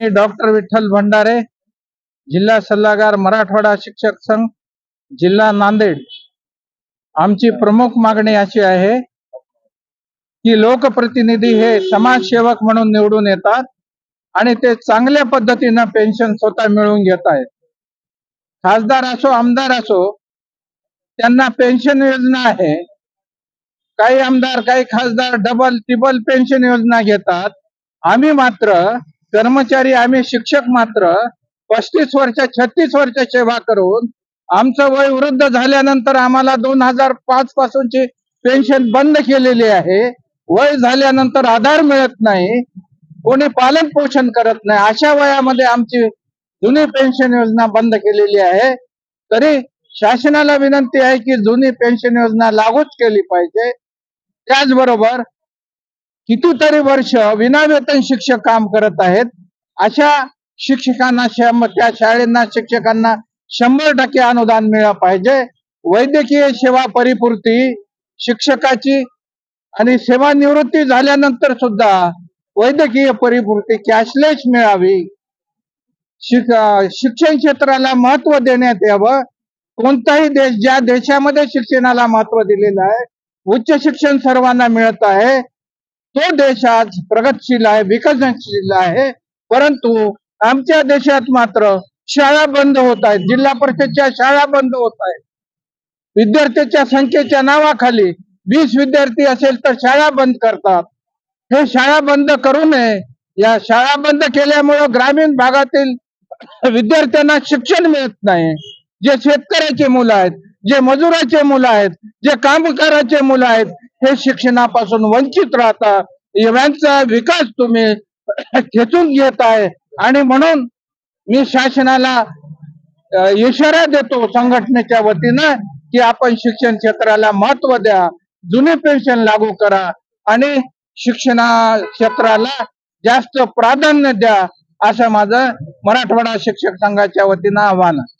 मी doctor Vitthal Bhandare जिल्हा सल्लागार मराठवाडा शिक्षक संघ जिल्हा नांदेड. आमची प्रमुख मागणी अशी आहे की लोकप्रतिनिधी हे समाजसेवक म्हणून निवडून येतात आणि ते चांगल्या पद्धतीनं पेन्शन स्वतः मिळवून घेत आहेत. खासदार असो आमदार असो त्यांना पेन्शन योजना आहे. काही आमदार काही खासदार डबल टिबल पेन्शन योजना घेतात. आम्ही मात्र कर्मचारी आम्ही शिक्षक मात्र पस्तीस वर्ष छत्तीस वर्ष सेवा करून आमचं वय वृद्ध झाल्यानंतर आम्हाला दोन हजार पाच पासूनची पेन्शन बंद केलेली आहे. वय झाल्यानंतर आधार मिळत नाही. कोणी पालन पोषण करत नाही. अशा वयामध्ये आमची जुनी पेन्शन योजना बंद केलेली आहे. तरी शासनाला विनंती आहे की जुनी पेन्शन योजना लागूच केली पाहिजे. त्याचबरोबर कितीतरी वर्ष विनावेतन शिक्षक काम करत आहेत. अशा शिक्षकांना त्या शाळेंना शिक्षकांना शंभर टक्के अनुदान मिळालं पाहिजे. वैद्यकीय सेवा परिपूर्ती शिक्षकाची आणि सेवानिवृत्ती झाल्यानंतर सुद्धा वैद्यकीय परिपूर्ती कॅशलेस मिळावी. शिक शिक्षण क्षेत्राला महत्त्व देण्यात यावं. कोणताही देश ज्या देशामध्ये शिक्षणाला महत्त्व दिलेलं आहे उच्च शिक्षण सर्वांना मिळत आहे. तो देश आज प्रगतशील आहे विकसनशील आहे. परंतु आमच्या देशात मात्र शाळा बंद होत आहेत. जिल्हा परिषदच्या शाळा बंद होत आहेत. विद्यार्थ्याच्या संख्येच्या नावाखाली वीस विद्यार्थी असेल तर शाळा बंद करतात. हे शाळा बंद करू नये. या शाळा बंद केल्यामुळं ग्रामीण भागातील विद्यार्थ्यांना शिक्षण मिळत नाही. जे शेतकऱ्याचे मुलं आहेत जे मजुराचे मुलं आहेत जे कामगाराचे मुलं आहेत हे शिक्षणापासून वंचित राहतात यांचा विकास तुम्ही खेचून घेत आहे. आणि म्हणून मी शासनाला इशारा देतो संघटनेच्या वतीनं की आपण शिक्षण क्षेत्राला महत्त्व द्या जुने पेन्शन लागू करा आणि शिक्षणा क्षेत्राला जास्त प्राधान्य द्या असं माझं मराठवाडा शिक्षक संघाच्या वतीनं आव्हान आहे.